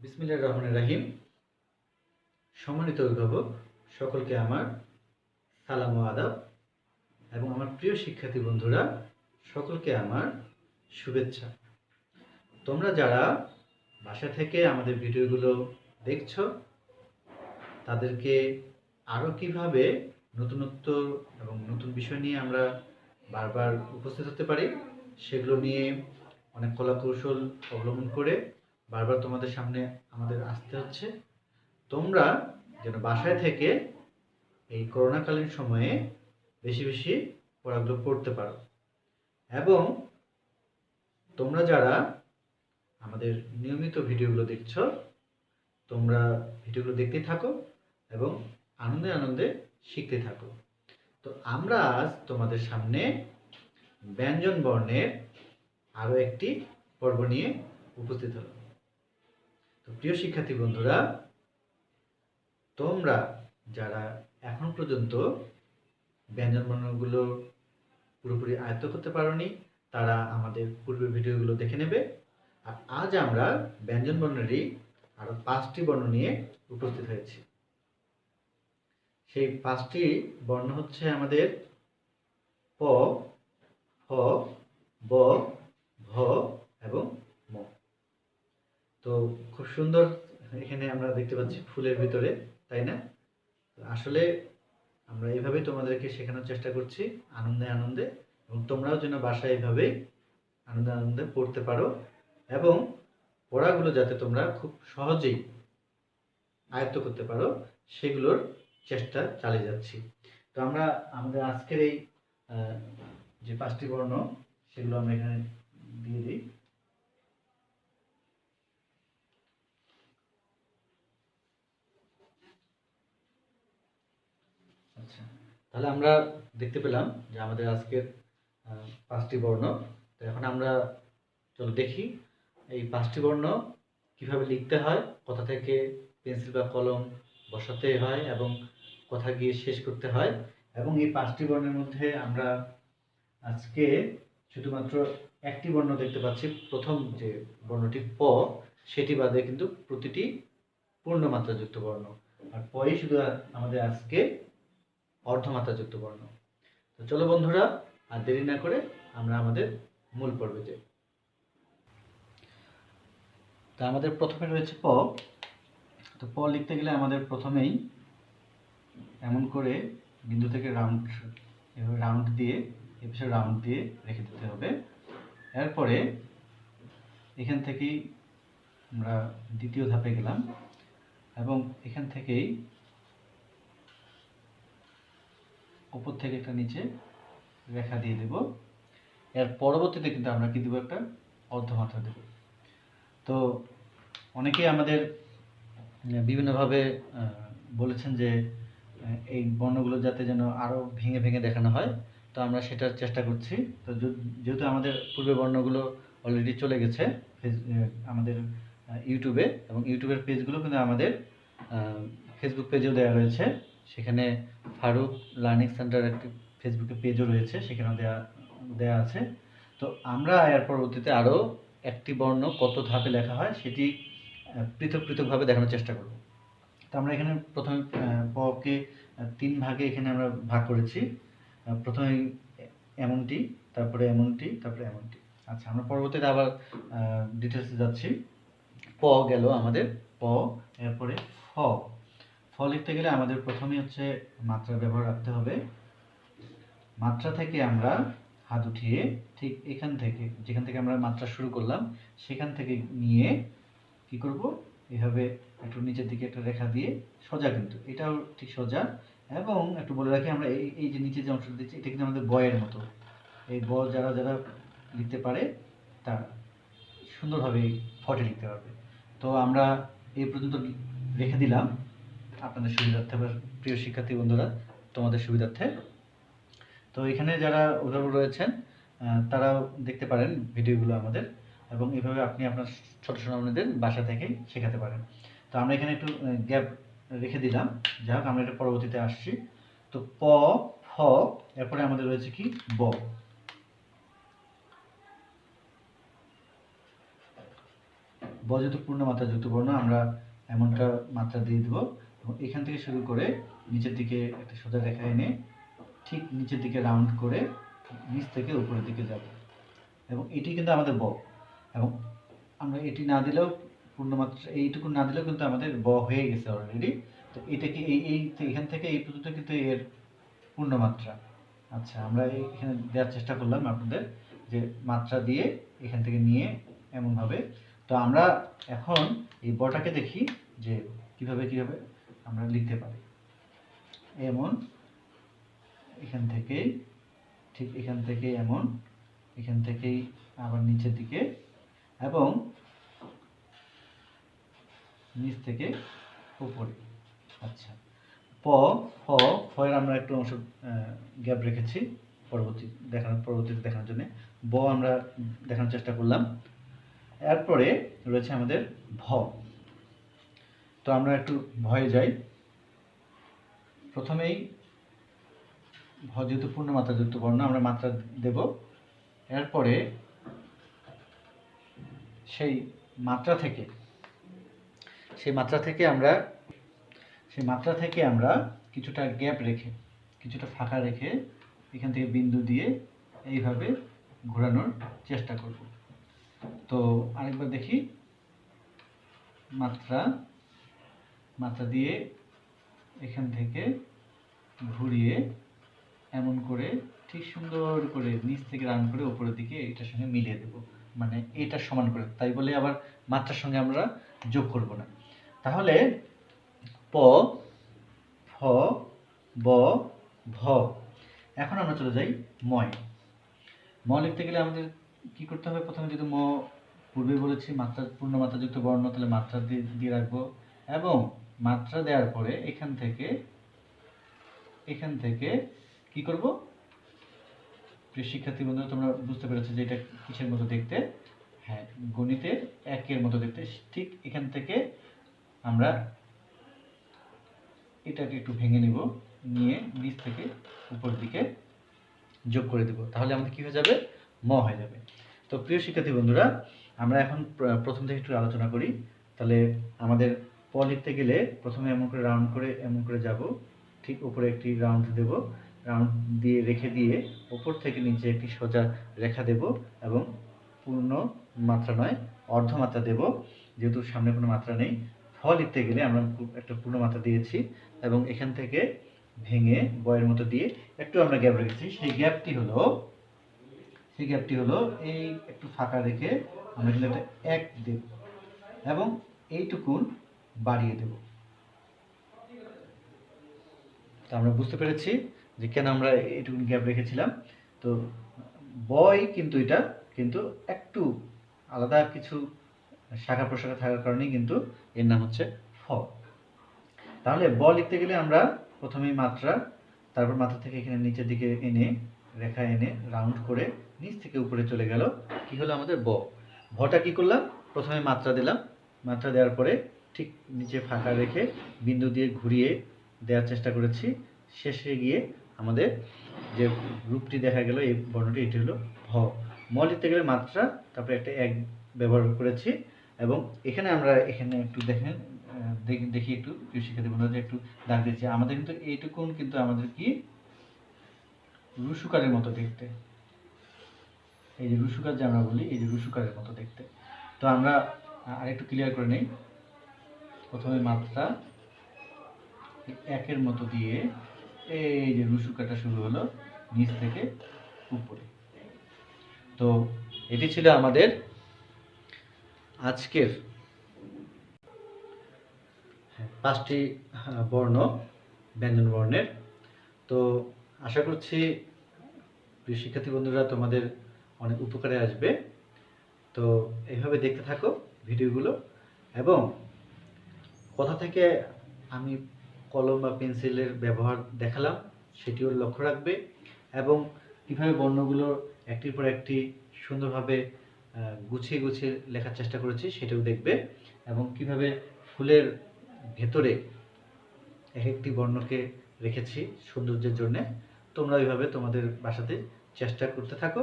বিসমিল্লাহ রহমান রাহিম। সম্মানিত অভিভাবক, সকলকে আমার সালাম ও আদাব। এবং আমার প্রিয় শিক্ষার্থী বন্ধুরা, সকলকে আমার শুভেচ্ছা। তোমরা যারা বাসা থেকে আমাদের ভিডিওগুলো দেখছ, তাদেরকে আরও কীভাবে নতুনত্ব এবং নতুন বিষয় নিয়ে আমরা বারবার উপস্থিত হতে পারি, সেগুলো নিয়ে অনেক কলা কৌশল অবলম্বন করে বারবার তোমাদের সামনে আমাদের আসতে হচ্ছে। তোমরা যেন বাসায় থেকে এই করোনাকালীন সময়ে বেশি বেশি পড়াগুলো পড়তে পারো। এবং তোমরা যারা আমাদের নিয়মিত ভিডিওগুলো দেখছ, তোমরা ভিডিওগুলো দেখতে থাকো এবং আনন্দে আনন্দে শিখতে থাকো। তো আমরা আজ তোমাদের সামনে ব্যঞ্জন বর্ণের আরও একটি পর্ব নিয়ে উপস্থিত হলাম। প্রিয় শিক্ষার্থী বন্ধুরা, তোমরা যারা এখন পর্যন্ত ব্যঞ্জন বর্ণগুলো পুরোপুরি আয়ত্ত করতে পারোনি, তারা আমাদের পূর্বের ভিডিওগুলো দেখে নেবে। আর আজ আমরা ব্যঞ্জন বর্ণেরই আরও পাঁচটি বর্ণ নিয়ে উপস্থিত হয়েছি। সেই পাঁচটি বর্ণ হচ্ছে আমাদের প ফ ব ভ এবং তো খুব সুন্দর এখানে আমরা দেখতে পাচ্ছি ফুলের ভিতরে, তাই না? আসলে আমরা এইভাবেই তোমাদেরকে শেখানোর চেষ্টা করছি, আনন্দে আনন্দে, এবং তোমরাও যেন বাসায় এইভাবেই আনন্দে আনন্দে পড়তে পারো, এবং পড়াগুলো যাতে তোমরা খুব সহজেই আয়ত্ত করতে পারো, সেগুলোর চেষ্টা চালিয়ে যাচ্ছি। তো আমরা, আমাদের আজকের এই যে পাঁচটি বর্ণ, সেগুলো আমরা এখানে দিয়ে দিই আচ্ছা তাহলে আমরা দেখতে পেলাম যে আমাদের আজকের পাঁচটি বর্ণ। তো এখন আমরা, চলো দেখি এই পাঁচটি বর্ণ কীভাবে লিখতে হয়, কোথা থেকে পেন্সিল বা কলম বসাতে হয় এবং কথা গিয়ে শেষ করতে হয়। এবং এই পাঁচটি বর্ণের মধ্যে আমরা আজকে শুধুমাত্র একটি বর্ণ দেখতে পাচ্ছি, প্রথম যে বর্ণটি প, সেটি বাদে কিন্তু প্রতিটি পূর্ণমাত্রাযুক্ত বর্ণ। আর পই শুধু আমাদের আজকে অর্ধমাত্রাযুক্ত বর্ণ। তো চলো বন্ধুরা, আর দেরি না করে আমরা আমাদের মূল পর্বে যাই। তা আমাদের প্রথমে রয়েছে প। তো প লিখতে গেলে আমাদের প্রথমেই এমন করে বিন্দু থেকে রাউন্ড এভাবে রাউন্ড দিয়ে এ পাশে রাউন্ড দিয়ে রেখে দিতে হবে। এরপরে এখান থেকেই আমরা দ্বিতীয় ধাপে গেলাম। এবং এখান থেকেই উপর থেকে একটা নিচে রেখা দিয়ে দেব। এর পরবর্তীতে কিন্তু আমরা কি দেবো একটা অর্ধমাত্রা দেব। তো অনেকেই আমাদের বিভিন্নভাবে বলেছেন যে এই বর্ণগুলো যাতে যেন আরও ভেঙে ভেঙে দেখানো হয়। তো আমরা সেটার চেষ্টা করছি। তো যেহেতু আমাদের পূর্বে বর্ণগুলো অলরেডি চলে গেছে আমাদের ইউটিউবে এবং ইউটিউবের পেজগুলো কিন্তু আমাদের ফেসবুক পেজেও দেওয়া রয়েছে। সেখানে ফারুক লার্নিং সেন্টার একটি ফেসবুকে পেজও রয়েছে, সেখানেও দেওয়া দেওয়া আছে। তো আমরা এর পরবর্তীতে আরও একটি বর্ণ কত ধাপে লেখা হয় সেটি পৃথক পৃথকভাবে দেখানোর চেষ্টা করব। তো আমরা এখানে প্রথমে পকে তিন ভাগে এখানে আমরা ভাগ করেছি। প্রথমে এমনটি, তারপরে এমনটি তারপরে এমনটি। আচ্ছা আমরা পরবর্তীতে আবার ডিটেলসে যাচ্ছি। প গেল আমাদের, প, এরপরে ফ। ফ লিখতে গেলে আমাদের প্রথমে হচ্ছে মাত্রা ব্যবহার রাখতে হবে। মাত্রা থেকে আমরা হাত উঠিয়ে ঠিক এখান থেকে, যেখান থেকে আমরা মাত্রা শুরু করলাম, সেখান থেকে নিয়ে কি করব? এভাবে একটু নিচের দিকে একটা রেখা দিয়ে সোজা কিন্তু, এটাও ঠিক সোজা। এবং একটু বলে রাখি, আমরা এই এই যে নিচে যে অংশটা দিচ্ছি, এটা কিন্তু আমাদের বয়ের মতো। এই ব যারা যারা লিখতে পারে তারা সুন্দরভাবে ফটে লিখতে পারবে। তো আমরা এই পর্যন্ত রেখে দিলাম। আপনাদের সুবিধার্থে বা প্রিয় শিক্ষার্থী বন্ধুরা, তোমাদের সুবিধার্থে। তো এখানে যারা অভিভাবক রয়েছেন তারাও দেখতে পারেন ভিডিওগুলো আমাদের এবং এভাবে আপনি আপনার ছোট সোনামণিদের বাসা থেকেই শেখাতে পারেন। তো আমরা এখানে একটু গ্যাপ রেখে দিলাম। যাই হোক, আমরা এটা পরবর্তীতে আসছি। তো প, ফ, এরপরে আমাদের রয়েছে কি? ব। ব যেহেতু পূর্ণ মাত্রা যুক্ত বর্ণ আমরা এমনটা মাত্রা দিয়ে দেবো। এখান থেকে শুরু করে নিচের দিকে একটা সোজা রেখা এনে ঠিক নিচের দিকে রাউন্ড করে নিচ থেকে উপরের দিকে যাব। এবং এটি কিন্তু আমাদের ব। এবং আমরা এটি না দিলেও পূর্ণমাত্রা, এইটুকু না দিলেও কিন্তু আমাদের ব হয়ে গেছে অলরেডি তো এটা কি এই এই এখান থেকে এই পর্যন্ত কিন্তু এর পূর্ণমাত্রা। আচ্ছা আমরা এখানে দেওয়ার চেষ্টা করলাম আপনাদের যে মাত্রা দিয়ে এখান থেকে নিয়ে এমনভাবে। তো আমরা এখন এই বটাকে দেখি যে কীভাবে কীভাবে আমরা লিখতে পারি। এমন এখান থেকে ঠিক এখান থেকে এমন, এখান থেকেই আবার নিচের দিকে এবং নিচ থেকে উপরে। আচ্ছা। প ফ ফয়ের আমরা একটু অংশ গ্যাপ রেখেছি পরবর্তী দেখানোর পরবর্তীতে দেখানোর জন্য। ব আমরা দেখানোর চেষ্টা করলাম। এরপরে রয়েছে আমাদের ভ। তো আমরা একটু ভয়ে যাই। প্রথমেই যেহেতু পূর্ণ মাত্রা যুক্ত বর্ণ আমরা মাত্রা দেব। এরপরে সেই মাত্রা থেকে, সেই মাত্রা থেকে আমরা, সেই মাত্রা থেকে আমরা কিছুটা গ্যাপ রেখে, কিছুটা ফাঁকা রেখে এখান থেকে বিন্দু দিয়ে এইভাবে ঘোরানোর চেষ্টা করব। তো আরেকবার দেখি, মাত্রা মাত্রা দিয়ে এখান থেকে ঘুরিয়ে এমন করে ঠিক সুন্দর করে নিচ থেকে রান করে উপরের দিকে এটার সঙ্গে মিলিয়ে দেব। মানে এটা সমান করে। তাই বলে আবার মাত্রার সঙ্গে আমরা যোগ করব না। তাহলে প, ফ, ব ভ এখন আমরা চলে যাই ময়। ম লিখতে গেলে আমাদের কি করতে হবে? প্রথমে যদি ম পূর্বে বলেছি মাত্রা পূর্ণ মাত্রাযুক্ত বর্ণ, তাহলে মাত্রা দিয়ে দিয়ে রাখব। এবং মাত্রা দেওয়ার পরে এখান থেকে এখান থেকে কি করব? শিক্ষার্থী বন্ধুরা, তোমরা বুঝতে পেরেছ যে এটা কিসের মতো দেখতে? হ্যাঁ গণিতের একের মতো দেখতে। ঠিক এখান থেকে আমরা এটাকে একটু ভেঙে নিব, নিয়ে নিচ থেকে উপর দিকে যোগ করে দেব। তাহলে আমাদের কি হয়ে যাবে? ম হয়ে যাবে। তো প্রিয় শিক্ষার্থী বন্ধুরা, আমরা এখন প্রথম থেকে একটু আলোচনা করি। তাহলে আমাদের প লিখতে গেলে প্রথমে এমন করে রাউন্ড করে, এমন করে যাব। ঠিক উপরে একটি রাউন্ড দেব। রাউন্ড দিয়ে রেখে দিয়ে উপর থেকে নিচে একটি সোজা রেখা দেব এবং পূর্ণ মাত্রা নয় অর্ধ মাত্রা দেব। যেহেতু সামনে কোনো মাত্রা নেই ফ লিখতে গেলে আমরা একটা পূর্ণ মাত্রা দিয়েছি এবং এখান থেকে ভেঙে বয়ের মতো দিয়ে একটু আমরা গ্যাপ রেখেছি। সেই গ্যাপটি হলো, সেই গ্যাপটি হলো এই একটু ফাঁকা রেখে আমরা কিন্তু একটা এক দেব। এবং এইটুকুন বাড়িয়ে দেব। তো আমরা বুঝতে পেরেছি যে কেন আমরা এইটুকুন গ্যাপ রেখেছিলাম। তো বয় কিন্তু এটা কিন্তু একটু আলাদা কিছু শাখা প্রশাখা থাকার কারণেই কিন্তু এর নাম হচ্ছে ফ। তাহলে ব লিখতে গেলে আমরা প্রথমেই মাত্রা, তারপর মাত্রা থেকে এখানে নিচের দিকে এনে, রেখা এনে রাউন্ড করে নিচ থেকে উপরে চলে গেল। কি হলো আমাদের ব? ভটা কি করলাম? প্রথমে মাত্রা দিলাম। মাত্রা দেওয়ার পরে ঠিক নিচে ফাঁকা রেখে বিন্দু দিয়ে ঘুরিয়ে দেওয়ার চেষ্টা করেছি। শেষে গিয়ে আমাদের যে রূপটি দেখা গেল, এই বর্ণটি, এটি হলো ভ। ম লিখতে গেলে মাত্রা, তারপরে একটা এক ব্যবহার করেছি এবং এখানে আমরা এখানে একটু দেখেন দেখি- একটু, প্রিয় শিক্ষার্থী বন্ধুরা একটু দাগ দিচ্ছি আমাদের কিন্তু এইটুকুন কিন্তু আমাদের কি? রুসুকারের মতো দেখতে। এই যে রুসুকার যে আমরা বলি, এই যে রুসুকারের মতো দেখতে। তো আমরা আরেকটু ক্লিয়ার করে নেই। প্রথমে মাত্রা একের মতো দিয়ে এই যে রুসুকাটা শুরু হলো নিচ থেকে উপরে। তো এটি ছিল আমাদের আজকের হ্যাঁ, পাঁচটি বর্ণ ব্যঞ্জন বর্ণের। তো আশা করছি শিক্ষার্থী বন্ধুরা তোমাদের অনেক উপকারে আসবে। তো এইভাবে দেখতে থাকো ভিডিওগুলো এবং কোথা থেকে আমি কলম বা পেন্সিলের ব্যবহার দেখালাম সেটিও লক্ষ্য রাখবে এবং কীভাবে বর্ণগুলো একটির পর একটি সুন্দরভাবে গুছিয়ে গুছিয়ে লেখার চেষ্টা করেছি সেটাও দেখবে এবং কীভাবে ফুলের ভেতরে এক একটি বর্ণকে রেখেছি সৌন্দর্যের জন্যে। তোমরা ওইভাবে তোমাদের বাসাতে চেষ্টা করতে থাকো।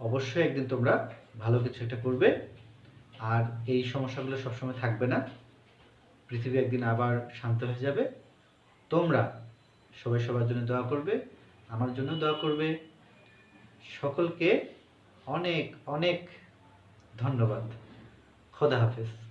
অবশ্যই একদিন তোমরা ভালো কিছু একটা করবে। আর এই সমস্যাগুলো সবসময় থাকবে না। পৃথিবী একদিন আবার শান্ত হয়ে যাবে। তোমরা সবাই সবার জন্য দোয়া করবে, আমার জন্য দোয়া করবে। সকলকে অনেক অনেক ধন্যবাদ। খোদা হাফেজ।